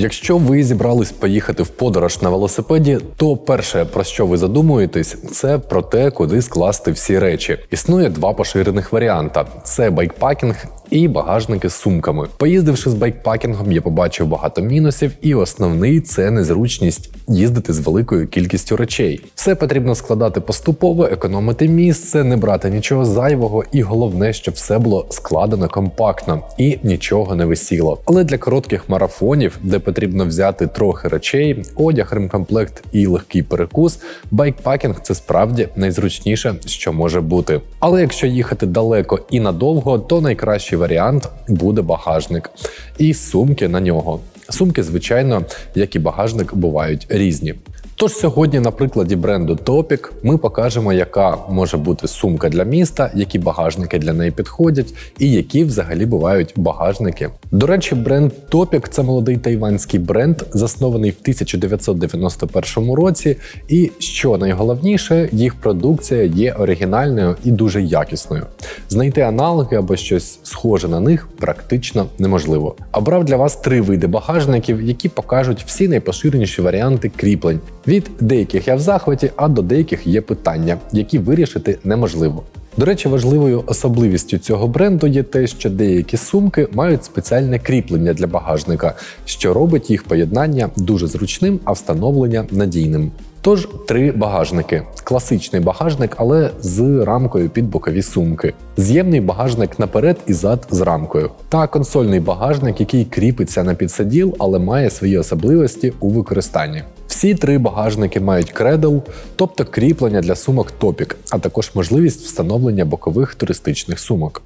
Якщо ви зібрались поїхати в подорож на велосипеді, то перше про що ви задумуєтесь, це про те, куди скласти всі речі. Існує два поширених варіанта: це байкпакінг і багажники з сумками. Поїздивши з байкпакінгом, я побачив багато мінусів, і основний це незручність їздити з великою кількістю речей. Все потрібно складати поступово, економити місце, не брати нічого зайвого, і головне, щоб все було складено компактно і нічого не висіло. Але для коротких марафонів, де потрібно взяти трохи речей, одяг, ремкомплект і легкий перекус, байкпакінг це справді найзручніше, що може бути. Але якщо їхати далеко і надовго, то найкращий варіант буде багажник і сумки на нього. Сумки, звичайно, як і багажник, бувають різні. Тож сьогодні, на прикладі бренду Topic, ми покажемо, яка може бути сумка для міста, які багажники для неї підходять, і які взагалі бувають багажники. До речі, бренд Topic – це молодий тайванський бренд, заснований в 1991 році. І що найголовніше, їх продукція є оригінальною і дуже якісною. Знайти аналоги або щось схоже на них практично неможливо. Обрав для вас три види багажників, які покажуть всі найпоширеніші варіанти кріплень. Від деяких я в захваті, а до деяких є питання, які вирішити неможливо. До речі, важливою особливістю цього бренду є те, що деякі сумки мають спеціальне кріплення для багажника, що робить їх поєднання дуже зручним, а встановлення надійним. Тож три багажники: класичний багажник, але з рамкою під бокові сумки, з'ємний багажник наперед і зад з рамкою, та консольний багажник, який кріпиться на підсаділ, але має свої особливості у використанні. Всі три багажники мають кредл, тобто кріплення для сумок Topic, а також можливість встановлення бокових туристичних сумок.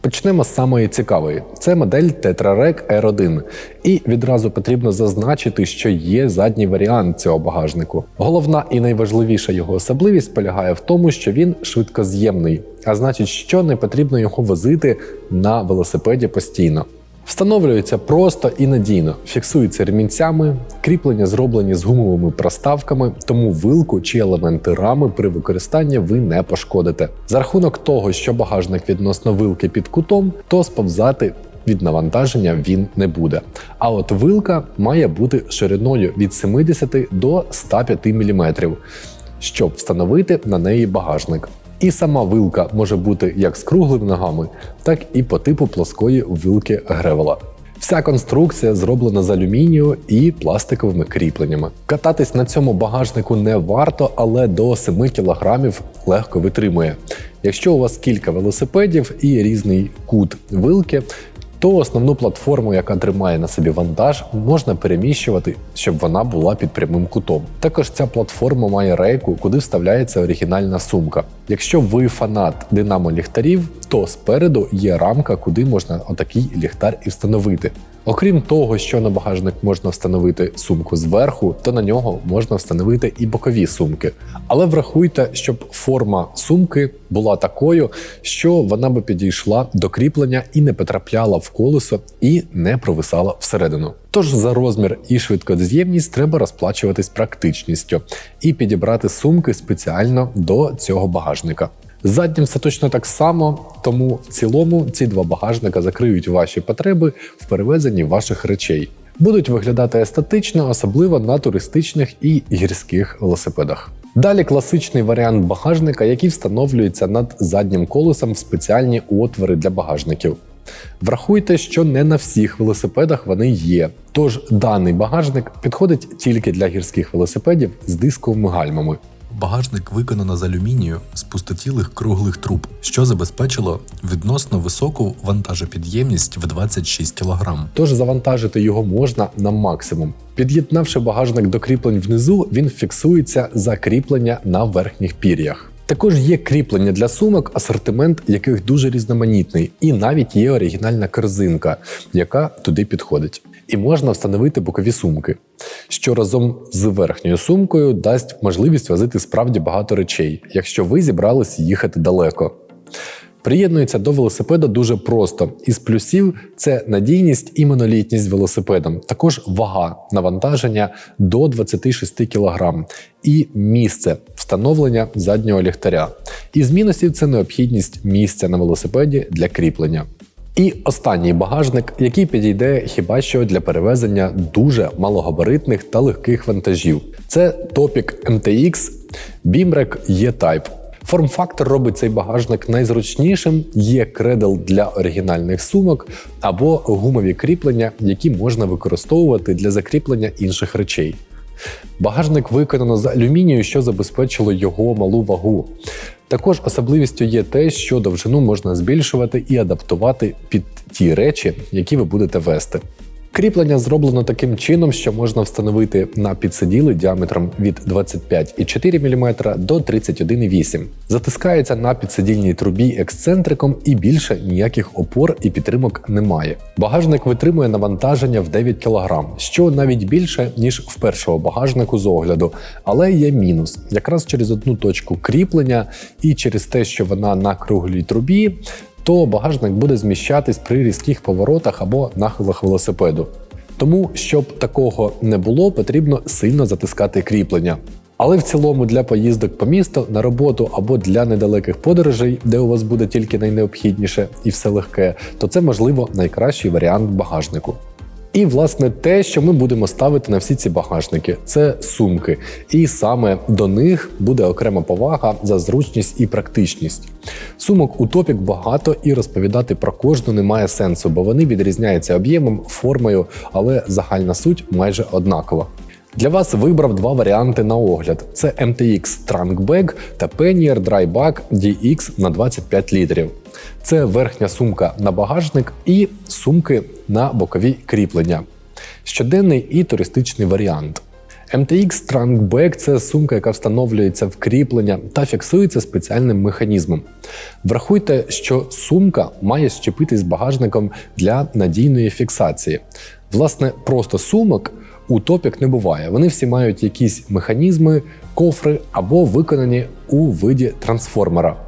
Почнемо з самої цікавої. Це модель Tetrarec R1. І відразу потрібно зазначити, що є задній варіант цього багажнику. Головна і найважливіша його особливість полягає в тому, що він швидкоз'ємний, а значить, що не потрібно його возити на велосипеді постійно. Встановлюється просто і надійно, фіксується ремінцями, кріплення зроблені з гумовими проставками, тому вилку чи елементи рами при використанні ви не пошкодите. За рахунок того, що багажник відносно вилки під кутом, то сповзати від навантаження він не буде. А от вилка має бути шириною від 70 до 105 мм, щоб встановити на неї багажник. І сама вилка може бути як з круглими ногами, так і по типу плоскої вилки гревела. Вся конструкція зроблена з алюмінію і пластиковими кріпленнями. Кататись на цьому багажнику не варто, але до 7 кг легко витримує. Якщо у вас кілька велосипедів і різний кут вилки, то основну платформу, яка тримає на собі вантаж, можна переміщувати, щоб вона була під прямим кутом. Також ця платформа має рейку, куди вставляється оригінальна сумка. Якщо ви фанат динамо ліхтарів, то спереду є рамка, куди можна отакий ліхтар і встановити. Окрім того, що на багажник можна встановити сумку зверху, то на нього можна встановити і бокові сумки. Але врахуйте, щоб форма сумки була такою, що вона би підійшла до кріплення і не потрапляла в колесо і не провисала всередину. Тож за розмір і швидкоз'ємність треба розплачуватись практичністю і підібрати сумки спеціально до цього багажника. Заднім все точно так само, тому в цілому ці два багажника закриють ваші потреби в перевезенні ваших речей. Будуть виглядати естетично, особливо на туристичних і гірських велосипедах. Далі класичний варіант багажника, який встановлюється над заднім колесом в спеціальні отвори для багажників. Врахуйте, що не на всіх велосипедах вони є. Тож даний багажник підходить тільки для гірських велосипедів з дисковими гальмами. Багажник виконано з алюмінію з пустотілих круглих труб, що забезпечило відносно високу вантажопідємність в 26 кг. Тож завантажити його можна на максимум. Під'єднавши багажник до кріплень внизу, він фіксується за кріплення на верхніх пір'ях. Також є кріплення для сумок, асортимент яких дуже різноманітний, і навіть є оригінальна корзинка, яка туди підходить. І можна встановити бокові сумки, що разом з верхньою сумкою дасть можливість возити справді багато речей, якщо ви зібрались їхати далеко. Приєднується до велосипеда дуже просто. Із плюсів це надійність і монолітність велосипедом, також вага навантаження до 26 кг і місце встановлення заднього ліхтаря. Із мінусів це необхідність місця на велосипеді для кріплення. І останній багажник, який підійде хіба що для перевезення дуже малогабаритних та легких вантажів. Це Topic MTX Bimrec E-Type. Форм-фактор робить цей багажник найзручнішим. Є кредл для оригінальних сумок або гумові кріплення, які можна використовувати для закріплення інших речей. Багажник виконано з алюмінію, що забезпечило його малу вагу. Також особливістю є те, що довжину можна збільшувати і адаптувати під ті речі, які ви будете вести. Кріплення зроблено таким чином, що можна встановити на підсиділи діаметром від 25,4 мм до 31,8 Затискається на підсидільній трубі ексцентриком і більше ніяких опор і підтримок немає. Багажник витримує навантаження в 9 кг, що навіть більше ніж в першого багажнику з огляду, але є мінус. Якраз через одну точку кріплення і через те, що вона на круглій трубі то багажник буде зміщатись при різких поворотах або нахилах велосипеду. Тому, щоб такого не було, потрібно сильно затискати кріплення. Але в цілому для поїздок по місту на роботу або для недалеких подорожей, де у вас буде тільки найнеобхідніше і все легке, то це можливо найкращий варіант багажнику. І, власне, те, що ми будемо ставити на всі ці багажники, це сумки. І саме до них буде окрема повага за зручність і практичність. Сумок у топік багато і розповідати про кожну немає сенсу, бо вони відрізняються об'ємом, формою, але загальна суть майже однакова. Для вас вибрав два варіанти на огляд: це MTX Trunk Bag та Pannier Dry Bag DX на 25 літрів. Це верхня сумка на багажник і сумки на бокові кріплення. Щоденний і туристичний варіант. MTX Trunk Bag – це сумка, яка встановлюється в кріплення та фіксується спеціальним механізмом. Врахуйте, що сумка має щепитись багажником для надійної фіксації. Власне, просто сумок у топік не буває. Вони всі мають якісь механізми, кофри або виконані у виді трансформера.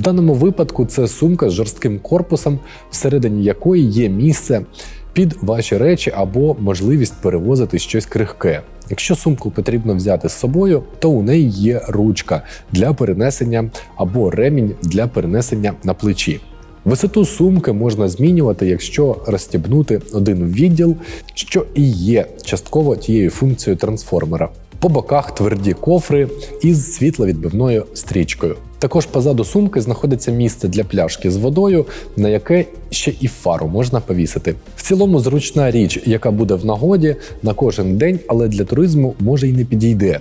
В даному випадку це сумка з жорстким корпусом, всередині якої є місце під ваші речі або можливість перевозити щось крихке. Якщо сумку потрібно взяти з собою, то у неї є ручка для перенесення або ремінь для перенесення на плечі. Висоту сумки можна змінювати, якщо розстібнути один відділ, що і є частково тією функцією трансформера. По боках тверді кофри із світловідбивною стрічкою. Також позаду сумки знаходиться місце для пляшки з водою, на яке ще і фару можна повісити. В цілому зручна річ, яка буде в нагоді на кожен день, але для туризму може й не підійде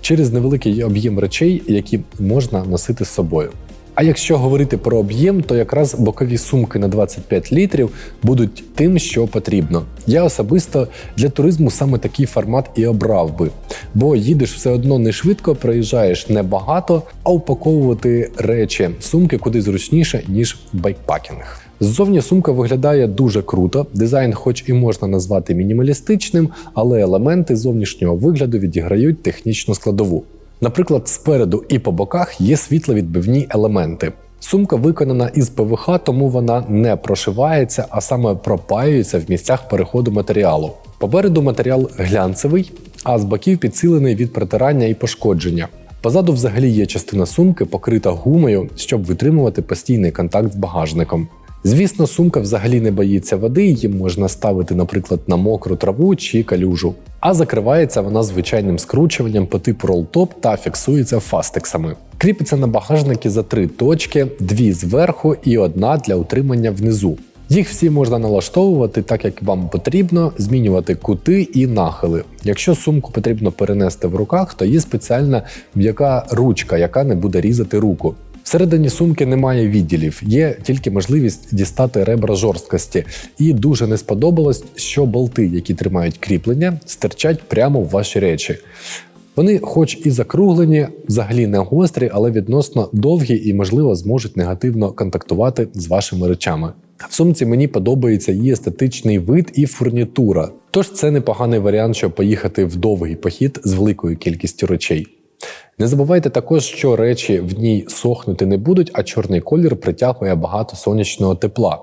через невеликий об'єм речей, які можна носити з собою. А якщо говорити про об'єм, то якраз бокові сумки на 25 літрів будуть тим, що потрібно. Я особисто для туризму саме такий формат і обрав би, бо їдеш все одно не швидко, проїжджаєш небагато, а упаковувати речі сумки куди зручніше, ніж байкпакінг. Ззовні сумка виглядає дуже круто. Дизайн, хоч і можна назвати мінімалістичним, але елементи зовнішнього вигляду відіграють технічну складову. Наприклад, спереду і по боках є світловідбивні елементи. Сумка виконана із ПВХ, тому вона не прошивається, а саме пропаюється в місцях переходу матеріалу. Попереду матеріал глянцевий, а з боків підсилений від протирання і пошкодження. Позаду взагалі є частина сумки, покрита гумою, щоб витримувати постійний контакт з багажником. Звісно, сумка взагалі не боїться води, її можна ставити, наприклад, на мокру траву чи калюжу. А закривається вона звичайним скручуванням по типу ролтоп та фіксується фастексами. Кріпиться на багажники за три точки, дві зверху і одна для утримання внизу. Їх всі можна налаштовувати так, як вам потрібно, змінювати кути і нахили. Якщо сумку потрібно перенести в руках, то є спеціальна м'яка ручка, яка не буде різати руку. Всередині сумки немає відділів, є тільки можливість дістати ребра жорсткості. І дуже не сподобалось, що болти, які тримають кріплення, стирчать прямо в ваші речі. Вони, хоч і закруглені, взагалі не гострі, але відносно довгі і, можливо, зможуть негативно контактувати з вашими речами. В сумці мені подобається її естетичний вид і фурнітура. Тож це непоганий варіант, щоб поїхати в довгий похід з великою кількістю речей. Не забувайте також, що речі в ній сохнути не будуть, а чорний колір притягує багато сонячного тепла,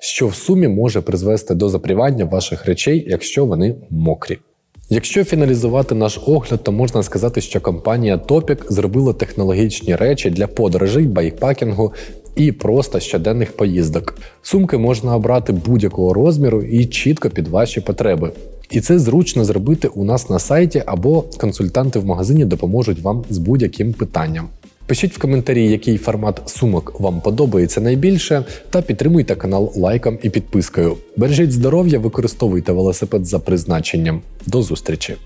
що в сумі може призвести до запрівання ваших речей, якщо вони мокрі. Якщо фіналізувати наш огляд, то можна сказати, що компанія Topic зробила технологічні речі для подорожей, байкпакінгу і просто щоденних поїздок. Сумки можна обрати будь-якого розміру і чітко під ваші потреби. І це зручно зробити у нас на сайті або консультанти в магазині допоможуть вам з будь-яким питанням. Пишіть в коментарі, який формат сумок вам подобається найбільше, та підтримуйте канал лайком і підпискою. Бережіть здоров'я, використовуйте велосипед за призначенням. До зустрічі!